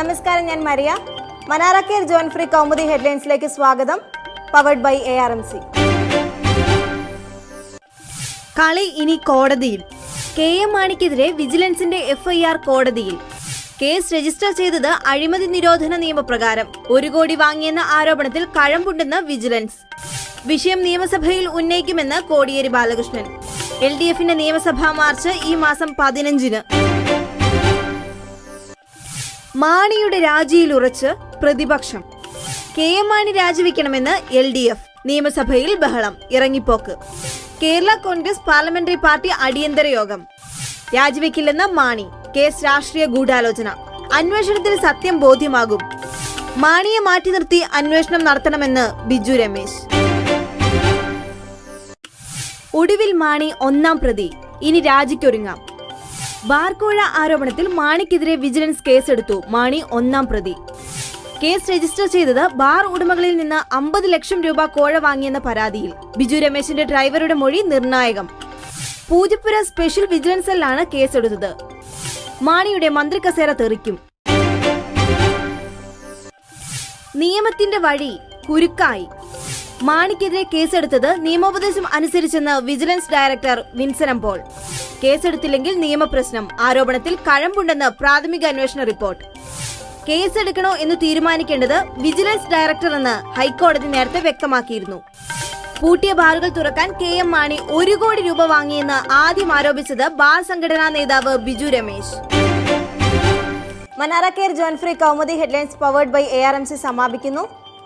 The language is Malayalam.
നമസ്കാരം ഞാൻ മരിയ. മനാറ കെയർ ജോൺ ഫ്രീ കൗമുദി ഹെഡ്ലൈൻസിലേക്ക് സ്വാഗതം. Powered by A R M C കളി ഇനി കോടതിയിൽ. കെ എം മാണിക്കെതിരെ വിജിലൻസിന്റെ എഫ്ഐആർ കോടതിയിൽ. കേസ് രജിസ്റ്റർ ചെയ്തത് അഴിമതി നിരോധന നിയമപ്രകാരം. ഒരു കോടി വാങ്ങിയെന്ന ആരോപണത്തിൽ കഴമ്പുണ്ടെന്ന് വിജിലൻസ്. വിഷയം നിയമസഭയിൽ ഉന്നയിക്കുമെന്ന് കോടിയേരി ബാലകൃഷ്ണൻ. എൽ ഡി എഫിന്റെ നിയമസഭാ മാർച്ച് ഈ മാസം പതിനഞ്ചിന്. മാണിയുടെ രാജിയിൽ ഉറച്ച് പ്രതിപക്ഷം. കെ എം മാണി രാജിവെക്കണമെന്ന് എൽ ഡി എഫ്. നിയമസഭയിൽ ബഹളം. ഇറങ്ങിപ്പോക്ക്. കേരള കോൺഗ്രസ് പാർലമെന്ററി പാർട്ടി അടിയന്തര യോഗം. രാജിവെക്കില്ലെന്ന് മാണി. കേസ് രാഷ്ട്രീയ ഗൂഢാലോചന. അന്വേഷണത്തിൽ സത്യം ബോധ്യമാകും. മാണിയെ മാറ്റി നിർത്തി അന്വേഷണം നടത്തണമെന്ന് ബിജു രമേശ്. ഒടുവിൽ മാണി ഒന്നാം പ്രതി. ഇനി രാജിക്കൊരുങ്ങാം. ബാർക്കോഴ ആരോപണത്തിൽ മാണിക്കെതിരെ വിജിലൻസ് കേസെടുത്തു. മാണി ഒന്നാം പ്രതി. കേസ് രജിസ്റ്റർ ചെയ്തത് ബാർ ഉടമകളിൽ നിന്ന് അമ്പത് ലക്ഷം രൂപ കോഴ വാങ്ങിയെന്ന പരാതിയിൽ. ബിജു രമേശിന്റെ ഡ്രൈവറുടെ മൊഴി നിർണായകം. പൂജപ്പുര സ്പെഷ്യൽ വിജിലൻസ് സെല്ലാണ് കേസെടുത്തത്. മാണിയുടെ മന്ത്രി കസേര തെറിക്കും. നിയമത്തിന്റെ വഴി കുരുക്കായി. മാണിക്കെതിരെ കേസെടുത്തത് നിയമോപദേശം അനുസരിച്ചെന്ന് vigilance director Vinson M Paul. കേസെടുത്തില്ലെങ്കിൽ നിയമപ്രശ്നം ആരോപണത്തിൽ കഴമ്പുണ്ടെന്ന് പ്രാഥമിക അന്വേഷണ റിപ്പോർട്ട്. കേസെടുക്കണോ എന്ന് തീരുമാനിക്കേണ്ടത് വിജിലൻസ് ഡയറക്ടർ എന്ന് ഹൈക്കോടതി നേരത്തെ വ്യക്തമാക്കിയിരുന്നു. പൂട്ടിയ ബാറുകൾ തുറക്കാൻ കെ എം മാണി ഒരു കോടി രൂപ വാങ്ങിയെന്ന് ആദ്യം ആരോപിച്ചത് ബാർ സംഘടനാ നേതാവ് Biju Ramesh. മനാറ care John free Kaumudi headlines powered by A R M C സമാപിക്കുന്നു.